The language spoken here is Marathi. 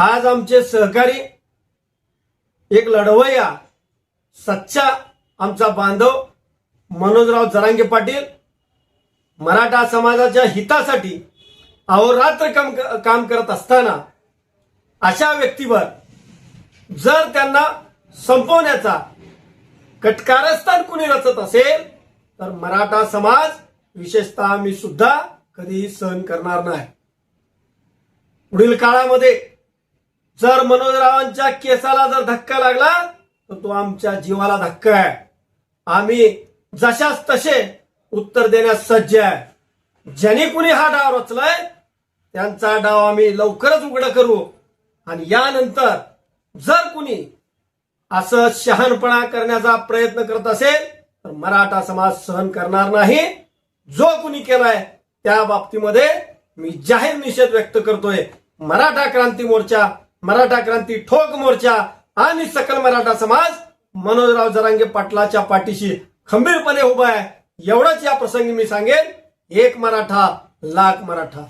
आज आमचे सहकारी एक लढवय्या सच्चा आमचा बांधव मनोजराव जरांगे पाटील मराठा समाजाच्या हितासाठी अहोरात्र काम काम करत असताना अशा व्यक्तीवर जर त्यांना संपवण्याचा कटकारस्थान कुणी रचत असेल तर मराठा समाज विशेषतः मी सुद्धा कधीही सहन करणार नाही. पुढील काळामध्ये जर मनोजरावांच्या केसाला जर धक्का लागला तर तो आमच्या जीवाला धक्का आहे. आम्ही जशाच तसे उत्तर देण्यास सज्ज आहे. ज्यांनी कुणी हा डाव रचलाय त्यांचा डाव आम्ही लवकरच उघड करू. आणि यानंतर जर कुणी असं शहाणपणा करण्याचा प्रयत्न करत असेल तर मराठा समाज सहन करणार नाही. जो कुणी केलाय त्या बाबतीमध्ये मी जाहीर निषेध व्यक्त करतोय. मराठा क्रांती मोर्चा मराठा क्रांती ठोक मोर्चा आणि सकल मराठा समाज मनोजराव जरांगे पाटलाच्या पाठीशी खंबीरपणे उभा आहे. एवढंच या प्रसंगी मी सांगेन एक मराठा लाख मराठा.